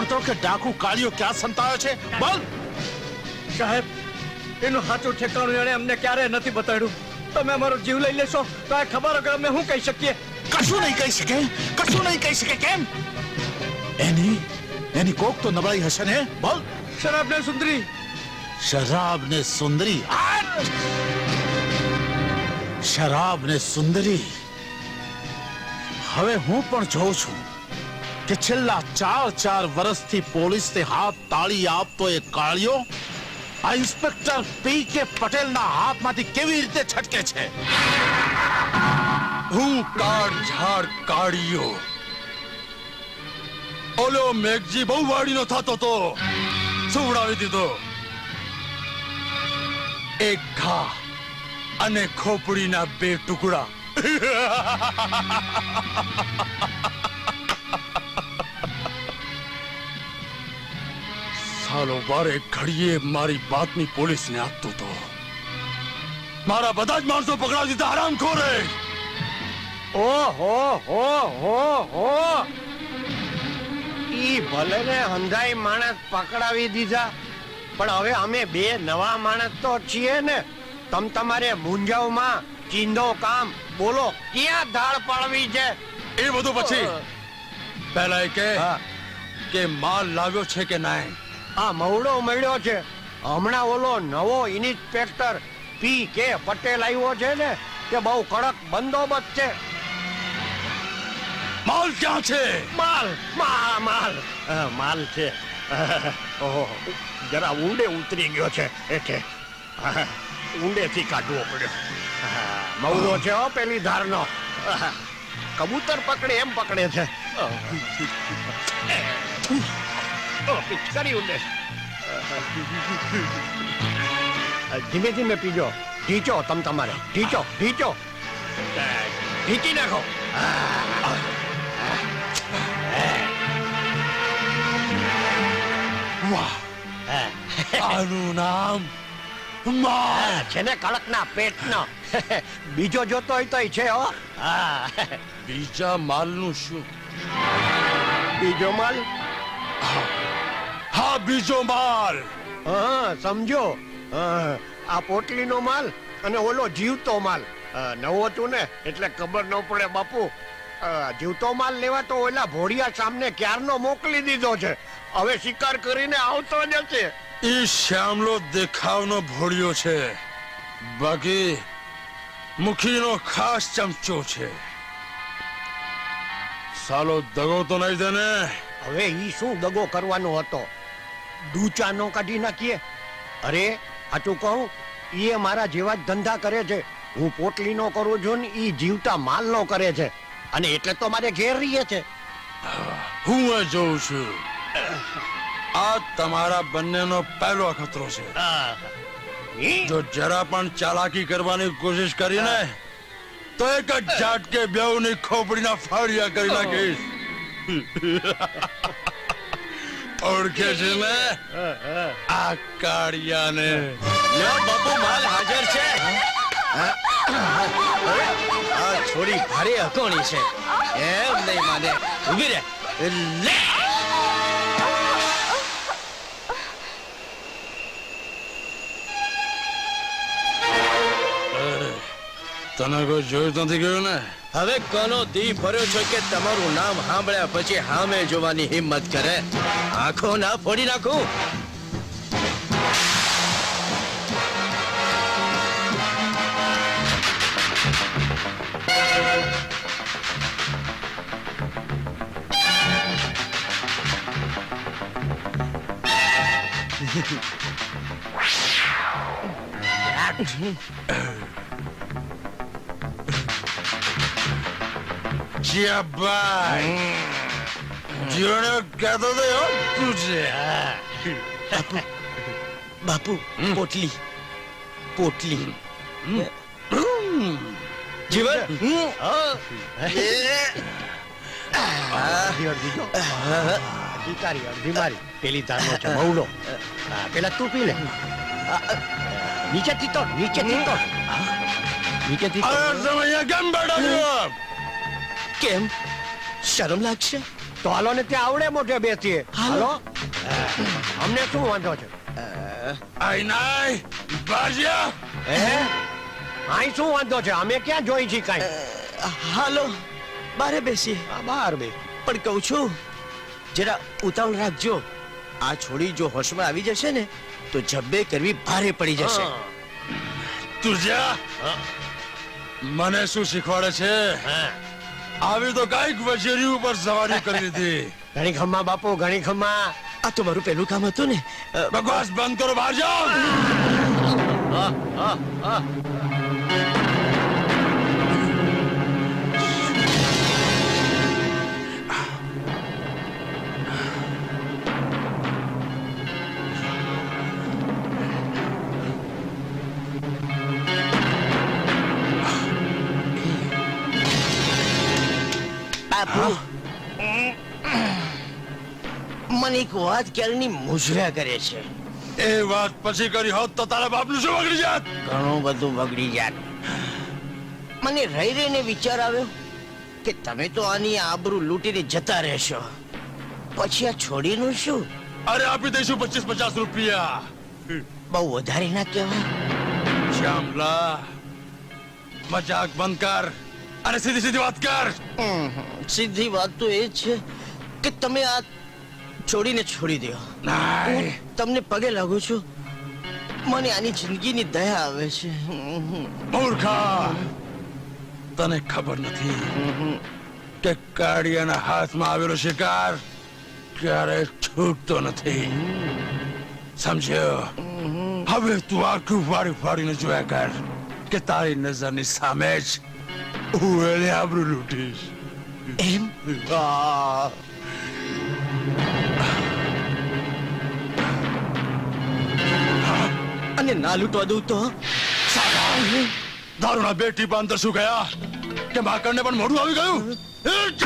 જાણતો કે ડાકુ કાળિયો ક્યાં સંતાયો છે? બોલ! સાહેબ એનું સાચું ઠેકાણું એણે અમને ક્યારે નથી બતાડ્યું. તમે અમારો જીવ લઈ લેશો તો આ ખબર વગર અમે શું કહી શકીએ? કશું નહીં કહી શકે કશું નહીં કહી શકે કેમ? એની એની કોક તો નબળાઈ હશે ને? બોલ! શરાબ ને સુંદરી. શરાબ ને સુંદરી! શરાબ ને સુંદરી. હવે હું પણ જોઉં છું. કે છેલ્લા ચાર ચાર વર્ષથી પોલીસને હાથ તાળી આપતો એ કાળિયો આ ઇન્સ્પેક્ટર પી કે પટેલના હાથમાંથી કેવી રીતે છટકે છે? હું કાળ ઝાડ કાઢ્યો ઓલો મેઘજી બહુ વાડીનો થતો તો સુવડાવી દીધો. એક ઘા અને ખોપડીના બે ટુકડા. સાલો વારે ઘડીએ મારી બાતમી પોલીસને આપતો તો. મારા બધા જ માણસો પકડાવી દીધા આરામ ખોરે. ઓહો હો હો હો. ઈ ભલે ને હંધાઈ માણસ પકડાવી દીધા પણ હવે અમે બે નવા માણસ તો છીએ ને. તમ તમારે મુંજાવમાં ચીંધો કામ બોલો ક્યાં ધાળ પાડવી છે? એ બધું પછી. પહેલા કે હા. કે માલ લાવ્યો છે કે નહીં આ મવડો મળ્યો છે. હમણાં ઓલો નવો ઇન્સ્પેક્ટર પી કે પટેલ આવ્યો છે ને તે બહુ કડક બંદોબસ્ત છે. માલ ક્યાં છે? માલ માલ. માલ માલ છે. ઓહો. જરા ઊંડે ઉતરી ગયો છે એટલે. ઊંડેથી કાઢવો પડ્યો. મવડો છે હો પેલી ધારનો. કબૂતર પકડે એમ પકડે છે. પિચકારી ઊંડે ધીમે ધીમે પીજો. ઢીચો તમ તમારે. ઢીચો ઢીચો ઢીચી નાખો. વાહ. આનું નામ છે ને કડકના પેટનો. બીજો જોતો હોય તોય છે હો. હા. બીજા માલનું શું? બીજો માલ? હા બીજો માલ. હા સમજો. આ પોટલીનો માલ અને ઓલો જીવતો માલ. નવો હતું ને એટલે ખબર ન પડે બાપુ. જીવતો માલ લેવા તો ઓલા ભોળિયા સામને ક્યારનો મોકલી દીધો છે? હવે શિકાર કરીને આવતો જ એ શ્યામલો દેખાવનો ભોળિયો છે. બાકી મુખીનો ખાસ ચમચો છે. સાલો દગો તો નહીં દે ને. હવે ઈ શું દગો કરવાનો હતો? ડૂચાનો કાઢી નાખીએ. અરે સાચું કહું એ મારા જેવા જ ધંધા કરે છે. હું પોટલીનો કરું છું ને એ જીવતા માલનો કરે છે. અને એટલે તો મારે ઘેર રહીએ છે. હું જોઉં છું. આ તમારા બંનેનો પહેલો ખતરો છે? જો જરા પણ ચાલાકી કરવાની કોશિશ કરીને તો એક જ ઝાટકે બેઉની ખોપડીના ફાડિયા કરી નાખીશ. ઓળખે છે ને આ કાળિયાને. બાપુ માલ હાજર છે. આ થોડી ભારે હકોણી છે. એમ નહીં માને. ઊભી રહે. લે. તને કોઈ જોયું નથી ગયું ને? હવે કોનો દી ભર્યો છો કે તમારું નામ સાંભળ્યા પછી હામે જોવાની હિંમત કરે? આંખો ના ફોડી નાખું. જીયાભાઈ જીવને કહેતો તો એવો તું છે બાપુ પોટલી. પોટલી. જીવન? તારી અડધી મારી. પેલી ધારનો છે હા, પેલા તું પી લે. નીચેથી તો નીચેથી તો નીચેથી કેમ બેઠા કેમ? શરમ લાગશે? તો હાલો ને ત્યાં આવડે મોઢે બેસીએ. હાલો. અમને શું વાંધો છે? આઈ નાય બાજ્યા. હે? અહીં શું વાંધો છે? અમે ક્યાં જોઈ છીએ કાંઈ? હાલો બારે બેસી બહાર બે પણ કહું છું જરા ઉતાવળ રાખજો. આ છોડી જો હોશમાં આવી જશે ને તો જબ્બે કરવી ભારે પડી જશે. તું મને શું શીખવાડે છે? આવી તો કંઈક વજેરી ઉપર સવારી કરી લીધી. ઘણી ખમ્મા બાપુ ઘણી ખમ્મા. આ તો મારું પહેલું કામ હતું ને. બકવાસ બંધ કરો બહાર જાઓ. મને એક વાત ક્યારની મૂંઝવ્યા કરે છે. એ વાત પછી કરી હોત તો તારા બાપનું શું બગડી જાત? ઘણું બધું બગડી જાત. મને રહી રહીને વિચાર આવ્યો કે તમે તો આની આબરૂ લૂંટીને જતા રહેશો. પછી આ છોડીનું શું? અરે આપી દઈશું પચીસ પચાસ રૂપિયા. બહુ વધારે ના કહેવાય. શ્યામલા મજાક બંધ કર. અને સીધી સીધી વાત કર. સીધી વાત તો એ છે કે તમે આ છોડીને છોડી દો. નાય. તમને પગે લાગુ છું. મને આની જિંદગીની દયા આવે છે. મૂર્ખા. તને ખબર નથી કે કાળિયાના હાથમાં આવેલો શિકાર ક્યારે છૂટતો નથી. સમજ્યો? હવે તું આખું ફાડી ફાડીને જોયા કર કે તારી નજરની સામે જ હું એને આબરૂ લૂંટીશ. આ અને ના લૂંટવા દઉં તો? દારૂના બે ટીપા અંદર શું ગયા? કે માકડને પણ મોઢું આવી ગયું? ઉઠ.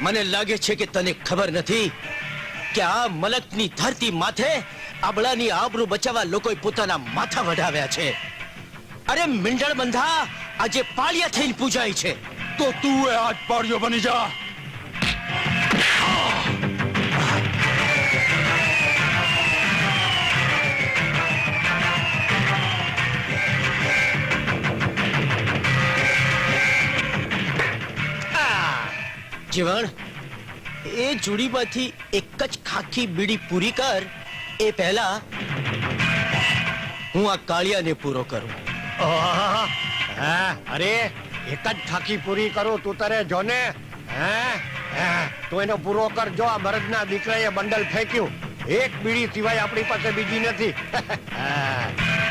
મને લાગે છે કે તને ખબર નથી કે આ મલકની ધરતી માથે આબળાની આબરૂ બચાવવા લોકોએ પોતાના માથા વઢાવ્યા છે. અરે મિંડળ બંધા, આજે પાળિયા થઈને પૂજાય છે. તો તું એ આજ પાડ્યો બની જા. જીવણ? એ જુડીમાંથી એક જ ખાખી બીડી પૂરી કર. એ પહેલા હું આ કાળિયાને પૂરો કરું. અરે, એક જ ખાખી પૂરી કરું તું તારે જો ને હે, તું એનો પૂરો કર, જો આ મરદના દીકરાએ બંડલ ફેંક્યું. એક બીડી સિવાય આપણી પાસે બીજી નથી.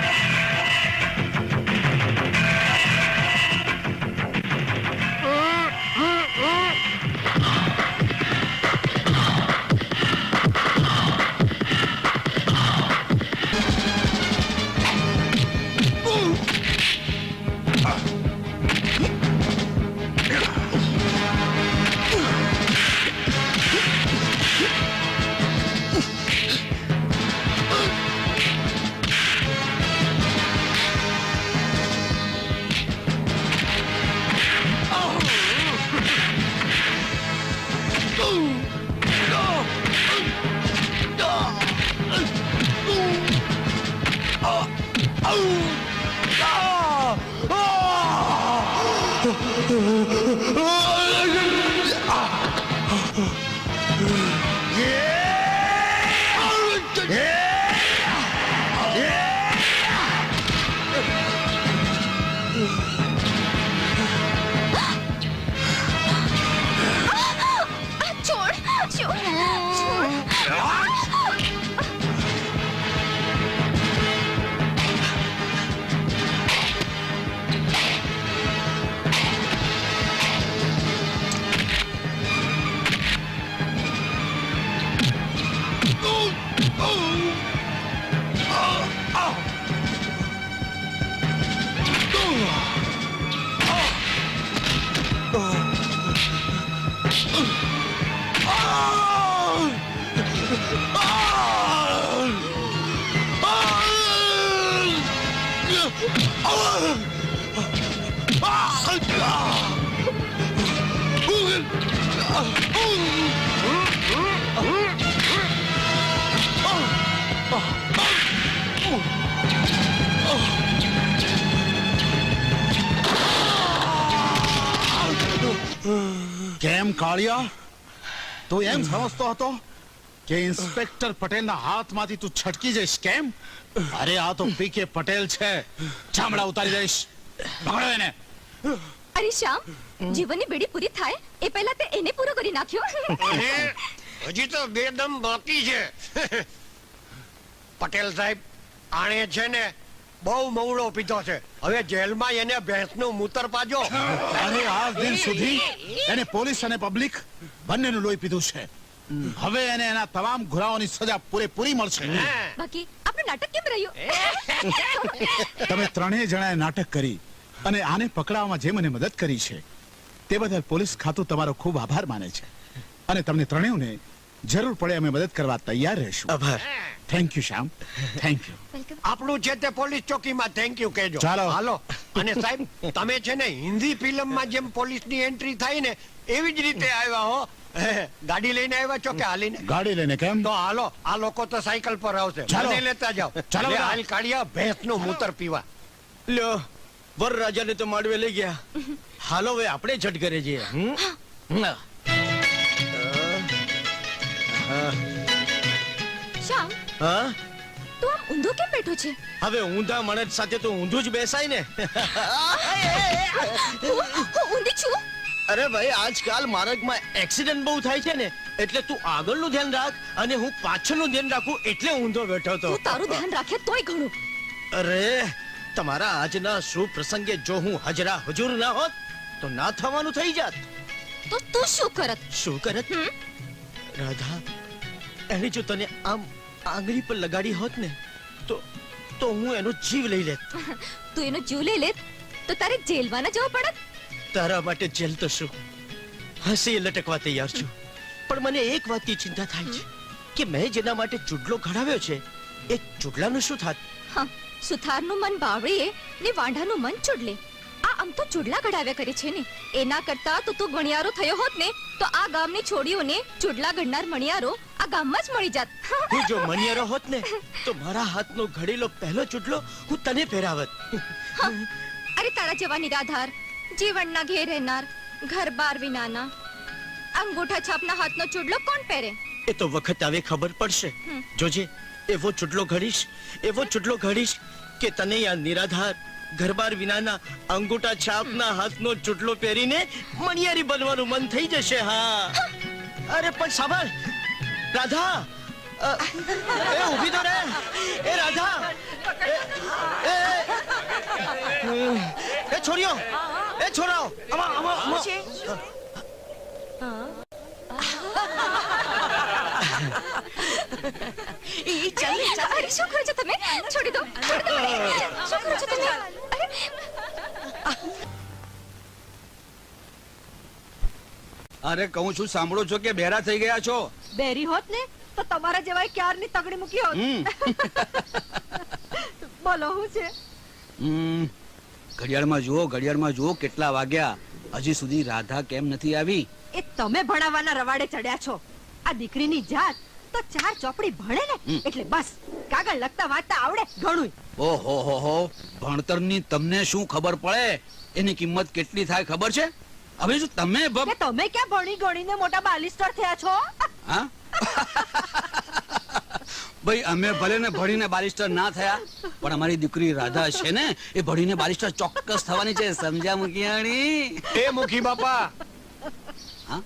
Oh! Uh, uh. કાળિયા તું એમ સમજતો હતો કે ઇન્સ્પેક્ટર પટેલના હાથમાંથી તું છટકી જઈશ. કેમ? અરે આ તો પીકે પટેલ છે. ચામડા ઉતારી દઈશ. પકડો એને. અરે શ્યામ જીવનની બેડી પૂરી થાય એ પહેલા તે એને પૂરો કરી નાખ્યો. હજી તો બે દમ બાકી છે. પટેલ સાહેબ આણે છે ને બહુ મવડો પીધો છે. હવે જેલમાં એને ભેંસનું મૂતર પાજો અને આ દિન સુધી એને પોલીસ અને પબ્લિક બંનેનું લોહી પીધું છે. હવે એને એના તમામ ગુનાઓની સજા પૂરેપૂરી મળશે. બાકી આપણું નાટક કેમ રહ્યું? તમે ત્રણેય જણાએ નાટક કરી અને આને પકડાવવામાં જે મને મદદ કરી છે તે બદલ પોલીસ ખાતું તમારો ખૂબ આભાર માને છે. અને તમને ત્રણેયને જરૂર પડે અમે મદદ કરવા તૈયાર રહેશું. આભાર thank you Shyam thank you welcome આપણું છે તે પોલીસ ચોકીમાં થેન્ક યુ કહેજો. ચાલો. હાલો. અને સાહેબ તમે છે ને હિન્દી ફિલ્મમાં જેમ પોલીસની એન્ટ્રી થાય ને એવી જ રીતે આવ્યા હો. ગાડી લઈને આવ્યા છો કે હાલીને? ગાડી લઈને કેમ? તો હાલો આ લોકો તો સાયકલ પર આવશે. ચાલો. મને લેતા જાઓ. ચાલો લે, બધા. હાલ કાઢ્યા ભેંસનું મૂતર પીવા. લ્યો વર રાજાને તો માંડવે લઈ ગયા. હાલો હવે આપણે છઠ ઘરે જઈએ. હમ? ના. શ્યામ હા? તું આમ ઊંધો કેમ બેઠો છે? હવે ઊંધા મણજ સાથે તો ઊંધું જ બેસાય ને. હું હું ઊંધી છું? અરે ભાઈ આજકાલ માર્ગમાં એક્સિડન્ટ બહુ થાય છે ને એટલે તું આગળનું ધ્યાન રાખ અને હું પાછળનું ધ્યાન રાખું એટલે ઊંધો બેઠો તો તું તારું ધ્યાન રાખે તોય ઘણું. અરે તમારા આજના શુભ પ્રસંગે જો હું હજરા હજુર ના હોત તો ના થવાનું થઈ જાત. તો તું શું કરત? શું કરત? રાધા એને જો તને આમ આંગળી પર લગાડી હોત ને તો તો હું એનો જીવ લઈ લેત. તું એનો જીવ લઈ લે તો તારે જેલમાં ના જવું પડત? તારા માટે જેલ તો શું? હસી લટકવા તૈયાર છું. પણ મને એક વાતની ચિંતા થાય છે કે મેં જેના માટે ચૂડલો ઘડાવ્યો છે એ ચૂડલાનું શું થાત? હા સુથારનું મન બાવળીએ ને વાંઢાનું મન ચૂડલે આમ તો ચૂડલા ઘડાવ્યા કરે છે ને. એના કરતા તો તું ગણિયારો થયો હોત ને તો આ ગામની છોડીઓને ચૂડલા ઘડનાર મણિયારો આ ગામમાં જ મળી જાત. હું જો મણિયારો હોત ને તો મારા હાથનો ઘડેલો પહેલો ચૂડલો હું તને પહેરાવત. અરે તારા જેવા નિરાધાર જીવનના ઘેર રહેનાર ઘર બાર વિનાના અંગૂઠા છાપના હાથનો ચૂડલો કોણ પહેરે? એ તો વખત આવે ખબર પડશે. જોજે એવો ચૂડલો ઘડીશ એવો ચૂડલો ઘડીશ કે તને આ નિરાધાર ઘરબાર વિનાના અંગૂઠા છાપના હાથનો ચૂંટલો પહેરીને મણિયારી બનવાનું મન થઈ જશે હા. અરે પણ સાંભળ. રાધા એ ઊભી તો રે એ રાધા એ, એ, એ છોરીઓ એ છોરાઓ આમાં આમાં આમાં. ઈ ચાલ ચાલ. શું કરો છો તમે? છોડી દો છોડી દો શું કરો છો તમે? અરે કહું છું સાંભળો છો કે બેરા થઈ ગયા છો? બેરી હોત ને તો તમારા જેવાય ક્યારની તગડી મૂકી હોત? બોલો હું છે? ઘડિયાળમાં જુઓ ઘડિયાળમાં જુઓ કેટલા વાગ્યા. હજી સુધી રાધા કેમ નથી આવી? એ તમે ભણાવવાના રવાડે ચડ્યા છો. આ દીકરીની જાત તો ચાર ચોપડી ભણે ને એટલે બસ. કાગળ લખતા વાંચતા આવડે ઘણું ઓહો હો હો ભણતરની તમને શું ખબર પડે? એની કિંમત કેટલી થાય ખબર છે? હવે શું તમે તમે ક્યાં ભણી ગણીને મોટા બાલિસ્ટર થયા છો? હા? ભાઈ અમે ભલે ને ભણીને બાલિસ્ટર ના થયા પણ અમારી દીકરી રાધા છે ને એ ભણીને બાલિસ્ટર ચોક્કસ થવાની છે સમજ્યા મુકિયાણી એ મુખી બાપા. હા?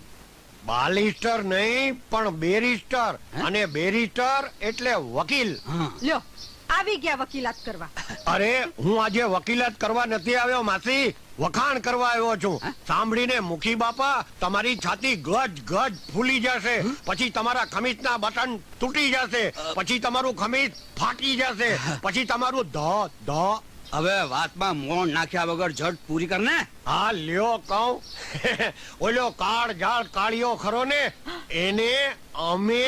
બાલિસ્ટર નહીં પણ બેરિસ્ટર. અને બેરિસ્ટર એટલે વકીલ. હા. લ્યો આવી ગયા વકીલાત કરવા. અરે હું આજે વકીલાત કરવા નથી આવ્યો માસી. વખાણ કરવા આવ્યો છું. સાંભળીને મુખી બાપા તમારી છાતી ગજ ગજ ફૂલી જશે. પછી તમારા ખમીજના બટન તૂટી જશે. પછી તમારું ખમીજ ફાટી જશે. પછી તમારું ધ ધ હવે વાતમાં મોણ નાખ્યા વગર ઝટ પૂરી કર ને હા લ્યો કહું. ઓલો કાળ ઝાડ કાળિયો ખરો ને એને અમે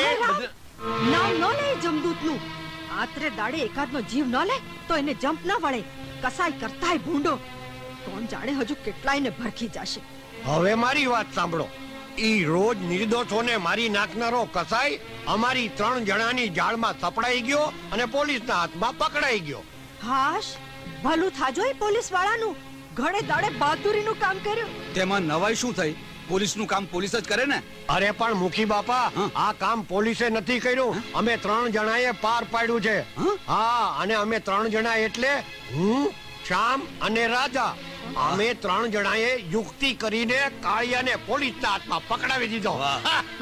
નામ ન લે જમદૂતનું. આત્રે દાડે એકાદનો જીવ ન લે તો એને જંપ ન વળે. કસાઈ કરતાય ભૂંડો. કોણ જાણે હજુ કેટલાયને ભરખી જશે. હવે મારી વાત સાંભળો. ઈ રોજ નિર્દોષોને મારી નાખનારો કસાઈ અમારી ત્રણ જણાની જાળમાં સપડાઈ ગયો અને પોલીસના હાથમાં પકડાઈ ગયો. હાશ ભલું થાજો એ પોલીસ વાળાનું ઘણે દાડે બહાદુરીનું કામ કર્યું. તેમાં નવાઈ શું થઈ? પોલીસનું કામ પોલીસ જ કરે ને? અરે પણ મુખી બાપા આ કામ પોલીસે નથી કર્યું. અમે ત્રણ જણાએ પાર પાડ્યું છે. હા? અને અમે ત્રણ જણા એટલે હું શ્યામ અને રાજા. અમે ત્રણ જણાએ યુક્તિ કરીને કાળિયાને પોલીસના હાથમાં પકડાવી દીધો.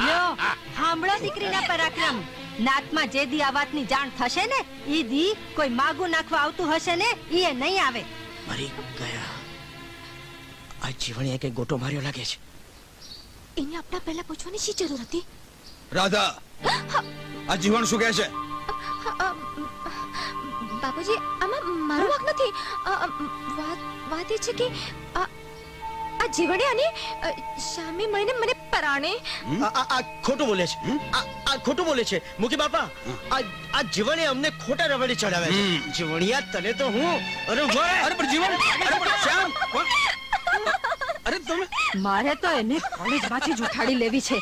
લ્યો સાંભળો દીકરીના પરાક્રમ. નાતમાં જે દી આ વાતની જાણ થશે ને ઈ દી કોઈ માગું નાખવા આવતું હશે ને ઈ એ નહીં આવે. મરી ગયા. આ જીવણીએ કઈ ગોટો માર્યો લાગે છે. એને આપણા પહેલા પૂછવાની શી જરૂર હતી? રાધા આ જીવન શું કહે છે? બાપુજી આમાં મારો વાક નથી. વાત વાત એ છે કે આ જીવણે અને શામે મળીને મને પરાણે. આ ખોટું બોલે છે. આ ખોટું બોલે છે. મુકે બાપા આ આ જીવણે અમને ખોટા રવાડે ચડાવે છે. જીવણિયા તને તો હું અરે અરે પણ અરે પણ શ્યામ? અરે તમે મારે તો એને કોલેજમાંથી જ ઉઠાડી લેવી છે.